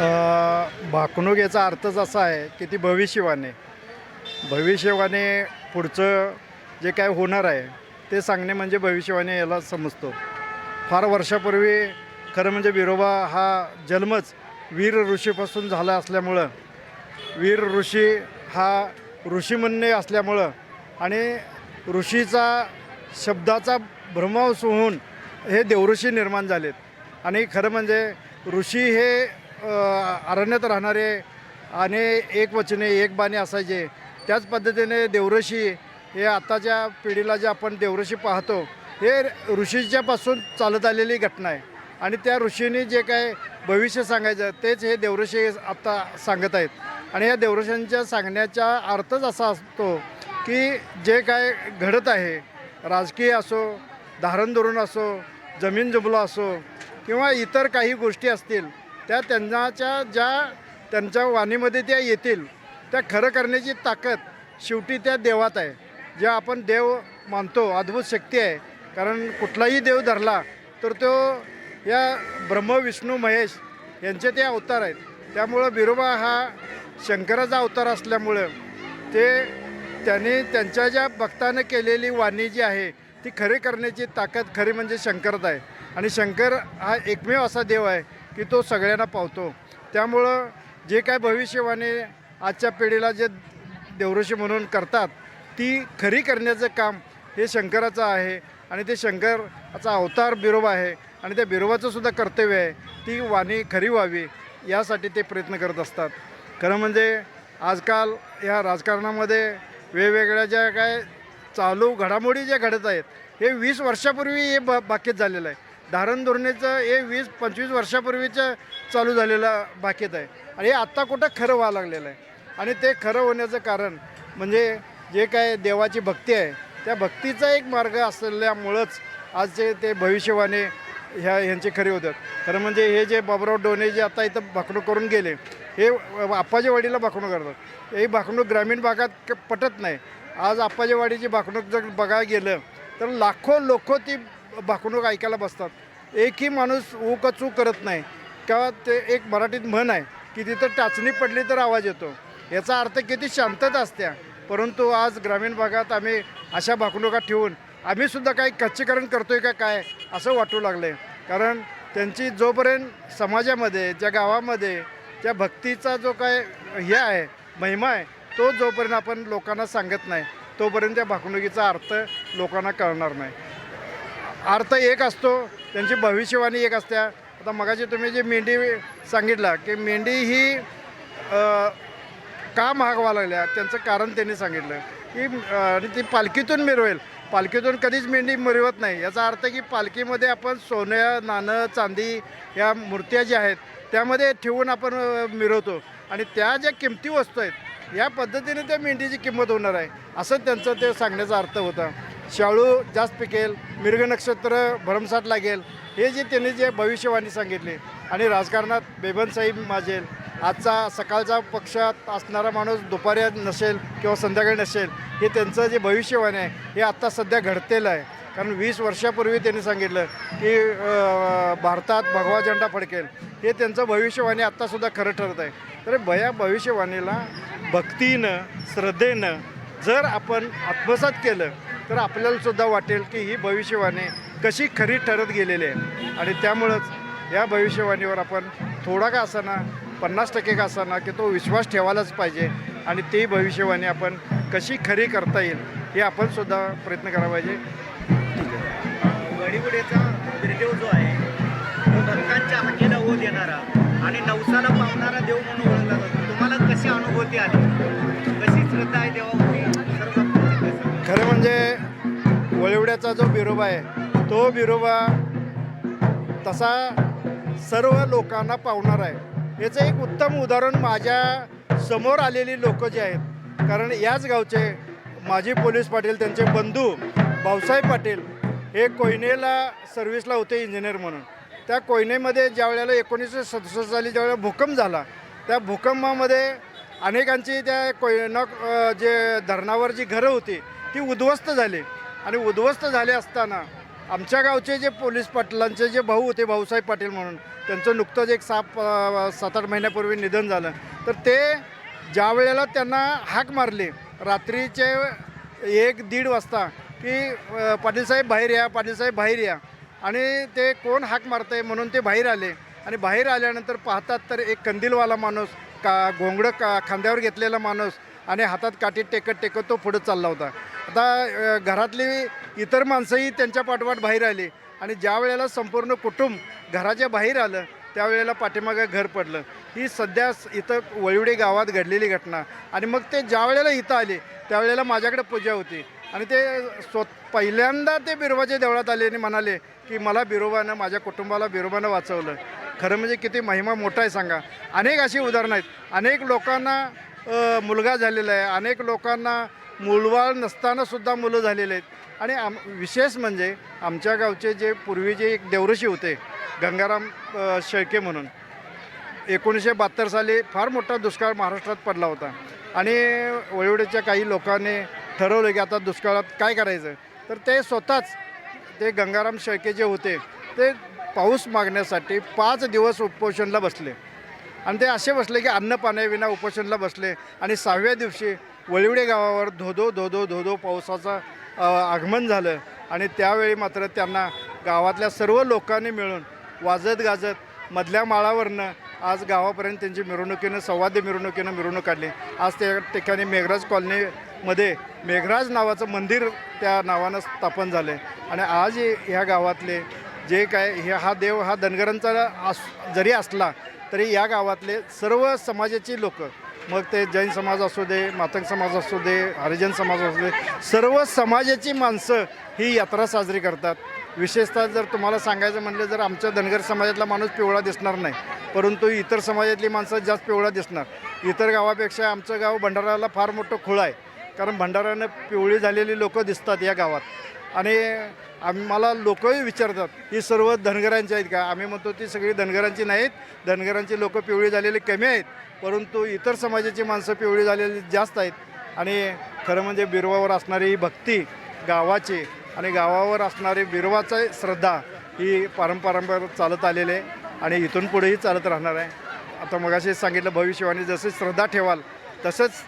भाकणूक याचा अर्थच असा आहे की ती भविष्यवाणी. भविष्यवाणी पुढचं जे काय होणार आहे ते सांगणे म्हणजे भविष्यवाणी याला समजतो. फार वर्षापूर्वी खरं म्हणजे विरोबा हा जन्मच वीर ऋषीपासून झाला असल्यामुळं वीर ऋषी हा ऋषीमन्य असल्यामुळं आणि ऋषीचा शब्दाचा भ्रमावस होऊन हे देवऋषी निर्माण झालेत. आणि खरं म्हणजे ऋषी हे अरण्यात राहणारे आणि एक वचने एक बाणी असायचे. त्याच पद्धतीने देवऋषी हे आत्ताच्या पिढीला जे आपण देवऋषी पाहतो हे ऋषीच्यापासून चालत आलेली घटना आहे. आणि त्या ऋषींनी जे काय भविष्य सांगायचं तेच हे देवऋषी आत्ता सांगत आहेत. आणि या देवऋषांच्या सांगण्याचा अर्थच असा असतो की जे काय घडत आहे राजकीय असो धारण धोरण असो जमीन जुबलो असो किंवा इतर काही गोष्टी असतील त्या त्यांच्या ज्या त्यांच्या वाणीमध्ये त्या येतील त्या खरं करण्याची ताकद शेवटी त्या देवात आहे. जे आपण देव मानतो अद्भुत शक्ती आहे. कारण कुठलाही देव धरला तर तो या ब्रह्म विष्णू महेश यांचे ते अवतार आहेत. त्यामुळं बिरोबा हा शंकराचा अवतार असल्यामुळं ते त्यांनी त्यांच्या ज्या भक्तानं केलेली वाणी जी आहे ती खरी करण्याची ताकद खरी म्हणजे शंकरच आहे. आणि शंकर हा एकमेव असा देव आहे की तो सगळ्यांना पावतो. त्यामुळं जे काय भविष्यवाणी आजच्या पिढीला जे देवऋषी म्हणून करतात ती खरी करण्याचं काम हे शंकराचं आहे आणि ते शंकराचा अवतार बिरोबा आहे आणि त्या बिरोबाचं सुद्धा कर्तव्य आहे. ती वाणी खरी व्हावी यासाठी ते प्रयत्न करत असतात. खरं म्हणजे आजकाल ह्या राजकारणामध्ये वेगवेगळ्या ज्या काय चालू घडामोडी ज्या घडत आहेत हे वीस वर्षापूर्वी हे ब बाकीत झालेलं आहे. धारण धोरणेचं हे वीस पंचवीस वर्षापूर्वीचं चालू झालेलं बाकीत आहे. आणि हे आत्ता कुठं खरं व्हावं लागलेलं आहे? आणि ते खरं होण्याचं कारण म्हणजे जे काय देवाची भक्ती आहे त्या भक्तीचा एक मार्ग असल्यामुळंच आजचे ते भविष्यवाणी ह्या ह्यांचे खरे होतात. खरं म्हणजे हे जे बाबराव डोने जे आता इथं भाकणूक करून गेले हे आप्पाच्या वाडीला भाकणूक करतात. ही भाकणूक ग्रामीण भागात पटत नाही. आज आप्पाच्या वाडीची भाकणूक जर बघायला गेलं तर लाखो लोक ती भाकणूक ऐकायला बसतात. एकही माणूस ऊकचू करत नाही. किंवा ते एक मराठीत म्हण आहे की तिथं टाचणी पडली तर आवाज येतो. याचा अर्थ किती शांतता असत्या. परंतु आज ग्रामीण भागात आम्ही अशा भाकणुका ठेवून आम्हीसुद्धा काही कच्चीकरण करतो आहे का काय असं वाटू लागलं आहे कारण त्यांची जोपर्यंत समाजामध्ये ज्या गावामध्ये त्या भक्तीचा जो काय हे आहे महिमा आहे तो जोपर्यंत आपण लोकांना सांगत नाही तोपर्यंत त्या भाकणुकीचा अर्थ लोकांना कळणार नाही. अर्थ एक असतो त्यांची भविष्यवाणी एक असत्या आता मगाशी तुम्ही जी मेंढी सांगितला की मेंढी ही का महाग व्हायला लागल्या? त्यांचं कारण त्यांनी सांगितलं. की आणि ती पालखीतून मिरवेल. पालखीतून कधीच मेंढी मिरवत नाही. याचा अर्थ की पालखीमध्ये आपण सोनं नाणं चांदी या मूर्त्या ज्या आहेत त्यामध्ये ठेवून आपण मिरवतो. आणि त्या ज्या किमती वस्तू आहेत या पद्धतीने त्या मेंढीची किंमत होणार आहे. असं त्यांचं ते सांगण्याचा अर्थ होता. शाळू जास्त पिकेल मिरग नक्षत्र भरमसाठ लागेल हे जे त्यांनी जे भविष्यवाणी सांगितली आणि राजकारणात बेबनसाहेब माजेल आजचा सकाळचा पक्षात असणारा माणूस दुपारी नसेल किंवा संध्याकाळी नसेल हे त्यांचं जे भविष्यवाणी आहे हे आत्ता सध्या घडतेलं आहे. कारण वीस वर्षापूर्वी त्यांनी सांगितलं की भारतात भगवा झेंडा फडकेल हे त्यांचं भविष्यवाणी आत्तासुद्धा खरं ठरत आहे. तर भया भविष्यवाणीला भक्तीनं श्रद्धेनं जर आपण आत्मसात केलं तर आपल्याला सुद्धा वाटेल की ही भविष्यवाणी कशी खरी ठरत गेलेली आहे. आणि त्यामुळंच या भविष्यवाणीवर आपण थोडा का असाना पन्नास टक्के का असाना की तो विश्वास ठेवायलाच पाहिजे. आणि ती भविष्यवाणी आपण कशी खरी करता येईल हे आपण सुद्धा प्रयत्न करायला पाहिजे. वडीवडीचा बिरदेव जो आहे तो भक्तांच्या हाकेला ओ देणारा आणि नवसाला पावणारा देव म्हणून ओळखला जातो. तुम्हाला कशी अनुभूती आली? म्हणजे जो बिरोबा आहे तो बिरोबा तसा सर्व लोकांना पावणार आहे. याचं एक उत्तम उदाहरण माझ्यासमोर आलेली लोक जे आहेत कारण याच गावचे माजी पोलीस पाटील त्यांचे बंधू भाऊसाहेब पाटील हे कोयनेला सर्व्हिसला होते इंजिनियर म्हणून. त्या कोयनेमध्ये ज्या वेळेला एकोणीसशे सदुसष्ट साली ज्यावेळेला भूकंप झाला त्या भूकंपामध्ये अनेकांची त्या कोयना जे धरणावर जी घरं होती ती उद्ध्वस्त झाली. आणि उद्ध्वस्त झाले असताना आमच्या गावचे जे पोलीस पाटलांचे जे भाऊ होते भाऊसाहेब पाटील म्हणून त्यांचं नुकतंच एक सात सात आठ महिन्यापूर्वी निधन झालं. तर ते ज्या वेळेला त्यांना हाक मारली रात्रीचे एक दीड वाजता की पाटीलसाहेब बाहेर या पाटीलसाहेब बाहेर या. आणि ते कोण हाक मारतंय म्हणून ते बाहेर आले. आणि बाहेर आल्यानंतर पाहतात तर एक कंदीलवाला माणूस का घोंगडं का खांद्यावर घेतलेला माणूस आणि हातात काठी टेकत टेकत तो पुढे चालला होता. आता घरातली इतर माणसंही त्यांच्या पाठोपाठ बाहेर आली. आणि ज्या वेळेला संपूर्ण कुटुंब घराच्या बाहेर आलं त्यावेळेला पाठीमागं घर पडलं. ही सध्या इथं वळिवडे गावात घडलेली घटना. आणि मग ते ज्या वेळेला इथं आले त्यावेळेला माझ्याकडे पूजा होती. आणि ते स्व पहिल्यांदा ते बिरोबाच्या देवळात आले आणि म्हणाले की मला बिरोबानं माझ्या कुटुंबाला बिरोबानं वाचवलं. खरं म्हणजे किती महिमा मोठा आहे सांगा. अनेक अशी उदाहरणं आहेत. अनेक लोकांना मुलगा झालेला आहे. अनेक लोकांना मूलबाळ नसतानासुद्धा मुलं झालेले आहेत. आणि आम विशेष म्हणजे आमच्या गावचे जे पूर्वीचे एक देवऋषी होते गंगाराम शेळके म्हणून एकोणीसशे बहात्तर साली फार मोठा दुष्काळ महाराष्ट्रात पडला होता. आणि वळवडीच्या काही लोकांनी ठरवलं की आता दुष्काळात काय करायचं? तर ते स्वतःच ते गंगाराम शेळके जे होते ते पाऊस मागण्यासाठी पाच दिवस उपोषणला बसले. आणि ते असे बसले की अन्न पाण्याविना उपोषणला बसले. आणि सहाव्या दिवशी वळिवडे गावावर धोधो धोधो धोधो पावसाचं आगमन झालं. आणि त्यावेळी मात्र त्यांना गावातल्या सर्व लोकांनी मिळून वाजत गाजत मधल्या माळावरनं आज गावापर्यंत त्यांची मिरवणुकीनं संवाद्य मिरवणुकीनं मिरवणूक काढली. आज त्या ठिकाणी मेघराज कॉलनीमध्ये मेघराज नावाचं मंदिर त्या नावानं स्थापन झालं आहे आणि आज ह्या गावातले जे काय हे हा देव हा धनगरांचा अस जरी असला तरी या गावातले सर्व समाजाची लोकं मग ते जैन समाज असू दे मातंग समाज असू दे हरिजन समाज असू दे सर्व समाजाची माणसं ही यात्रा साजरी करतात. विशेषतः जर तुम्हाला सांगायचं म्हटलं जर आमच्या धनगर समाजातला माणूस पिवळा दिसणार नाही. परंतु इतर समाजातली माणसं जास्त पिवळा दिसणार. इतर गावापेक्षा आमचं गाव भंडाराला फार मोठं खुळं आहे. कारण भंडारानं पिवळी झालेली लोकं दिसतात या गावात. आणि आम्हाला लोकही विचारतात ही सर्व धनगरांची आहेत का? आम्ही म्हणतो ती सगळी धनगरांची नाहीत. धनगरांची लोक पिवळी झालेली कमी आहेत परंतु इतर समाजाची माणसं पिवळी झालेली जास्त आहेत. आणि खरं म्हणजे बिरवावर असणारी ही भक्ती गावाची आणि गावावर असणारी बिरवाचा श्रद्धा ही पारंपरा चालत आलेली आहे आणि इथून पुढेही चालत राहणार आहे. आता मगाशी सांगितलं भविष्यवाणी जसे श्रद्धा ठेवाल तसंच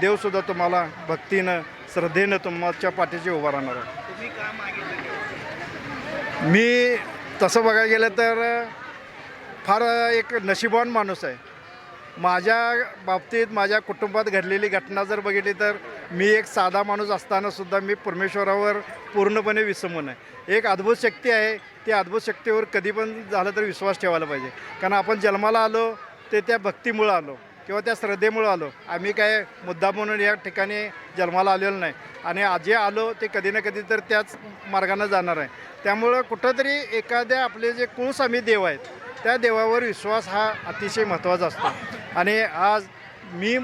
देवसुद्धा तुम्हाला भक्तीनं श्रद्धेनं तुमच्या पाठीशी उभा राहणार आहे. मी तसं बघायला गेलं तर फार एक नशिबान माणूस आहे. माझ्या बाबतीत माझ्या कुटुंबात घडलेली घटना जर बघितली तर मी एक साधा माणूस असतानासुद्धा मी परमेश्वरावर पूर्णपणे विसमून आहे. एक अद्भुत शक्ती आहे. ती अद्भुत शक्तीवर कधी पण झालं तर विश्वास ठेवायला पाहिजे. कारण आपण जन्माला आलो ते त्या भक्तीमुळं आलो. किंवा त्या श्रद्धेमुळं आलो. आम्ही काय मुद्दा म्हणून या ठिकाणी जन्माला आलेलो नाही. आणि आज जे आलो ते कधी ना कधी तर त्याच मार्गानं जाणार आहे. त्यामुळं कुठंतरी एखाद्या आपले जे कुळस्वामी देव आहेत त्या देवावर विश्वास हा अतिशय महत्त्वाचा असतो. आणि आज मी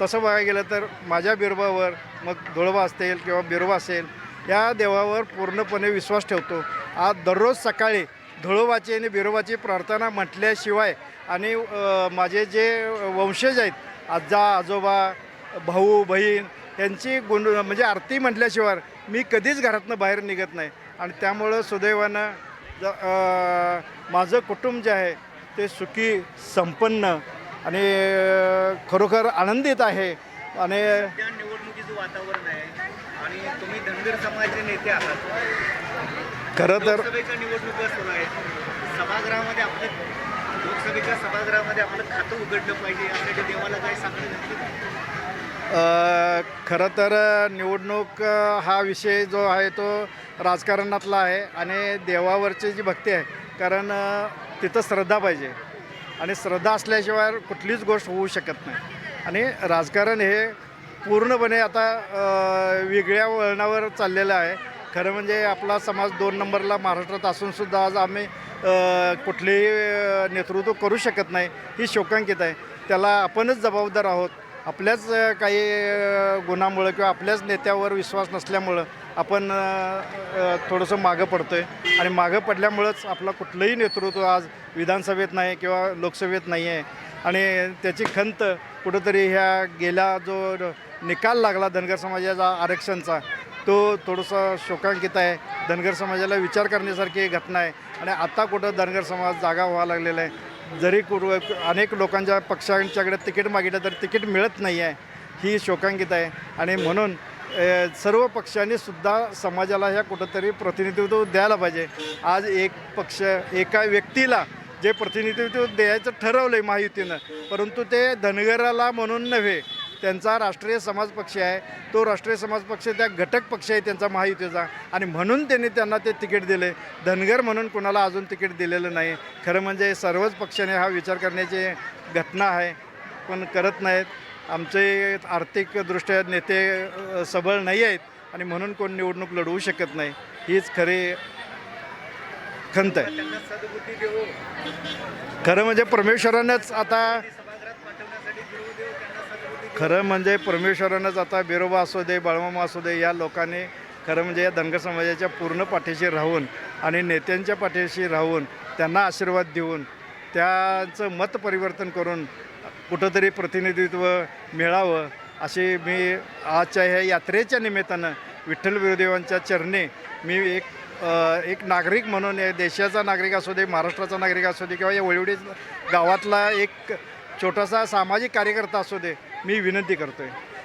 तसं बघायला गेलं तर माझ्या बिरोबावर मग धुळबा असेल किंवा बिरोबा असेल या देवावर पूर्णपणे विश्वास ठेवतो. आज दररोज सकाळी धुळोबाची आणि बिरोबाची प्रार्थना म्हटल्याशिवाय आणि माझे जे वंशज आहेत आजा आजोबा भाऊ बहीण यांची गुण म्हणजे आरती म्हटल्याशिवाय मी कधीच घरातनं बाहेर निघत नाही. आणि त्यामुळं सुदैवानं ज माझं कुटुंब जे आहे ते सुखी संपन्न आणि खरोखर आनंदित आहे. आणि निवडणुकीचं वातावरण आहे आणि तुम्ही धनगर समाजाचे नेते आहात. खरं तर निवडणुका सुरू आहेत. सभागृहामध्ये आपलं लोकसभेच्या सभागृहामध्ये आपलं खातं उघडलं पाहिजे यासाठी देवाला काय सांगणं नक्की खरं तर निवडणूक हा विषय जो आहे तो राजकारणातला आहे आणि देवावरची जी भक्ती आहे कारण तिथं श्रद्धा पाहिजे. आणि श्रद्धा असल्याशिवाय कुठलीच गोष्ट होऊ शकत नाही. आणि राजकारण हे पूर्णपणे आता वेगळ्या वळणावर चाललेलं आहे. खरं म्हणजे आपला समाज दोन नंबरला महाराष्ट्रात असूनसुद्धा आज आम्ही कुठलेही नेतृत्व करू शकत नाही ही शोकांकित आहे. त्याला आपणच जबाबदार आहोत. आपल्याच काही गुणामुळं किंवा आपल्याच नेत्यावर विश्वास नसल्यामुळं आपण थोडंसं मागं पडतो आहे आणि मागं पडल्यामुळंच आपलं कुठलंही नेतृत्व आज विधानसभेत नाही किंवा लोकसभेत नाही आहे. आणि त्याची खंत कुठंतरी ह्या गेला जो निकाल लागला धनगर समाजाचा आरक्षणचा तो थोडासा शोकांकित आहे. धनगर समाजाला विचार करण्यासारखी एक घटना आहे. आणि आता कुठं धनगर समाज जागा व्हावा लागलेला आहे. जरी कुठं अनेक लोकांच्या पक्षांच्याकडे तिकीट मागितलं तर तिकीट मिळत नाही आहे. ही शोकांकित आहे. आणि म्हणून सर्व पक्षांनी सुद्धा समाजाला ह्या कुठंतरी प्रतिनिधित्व द्यायला पाहिजे. आज एक पक्ष एका व्यक्तीला जे प्रतिनिधित्व द्यायचं ठरवलं आहे महायुतीनं परंतु ते धनगराला म्हणून नव्हे त्यांचा राष्ट्रीय समाज पक्ष आहे. तो राष्ट्रीय समाज पक्ष त्या घटक पक्ष आहे त्यांचा महायुतीचा. आणि म्हणून त्यांनी त्यांना ते तिकीट दिले. धनगर म्हणून कुणाला अजून तिकीट दिलेलं नाही. खरं म्हणजे सर्वच पक्षाने हा विचार करण्याची घटना आहे. पण करत नाहीत. आमचे आर्थिकदृष्ट्या नेते सबळ नाही आहेत. आणि म्हणून कोण निवडणूक लढवू शकत नाही. हीच खरी खंत आहे. खरं म्हणजे परमेश्वरानंच आता खरं म्हणजे परमेश्वरानंच आता बिरोबा असू दे बाळमामा असू दे या लोकांनी खरं म्हणजे या धनगर समाजाच्या पूर्ण पाठीशी राहून आणि नेत्यांच्या पाठीशी राहून त्यांना आशीर्वाद देऊन त्यांचं मत परिवर्तन करून कुठंतरी प्रतिनिधित्व मिळावं अशी मी आजच्या ह्या यात्रेच्या निमित्तानं विठ्ठल गुरुदेवांच्या चरणी मी एक एक नागरिक म्हणून देशाचा नागरिक असू दे महाराष्ट्राचा नागरिक असू दे किंवा या वळवडी गावातला एक छोटासा सामाजिक कार्यकर्ता असू दे मी विनंती करतो आहे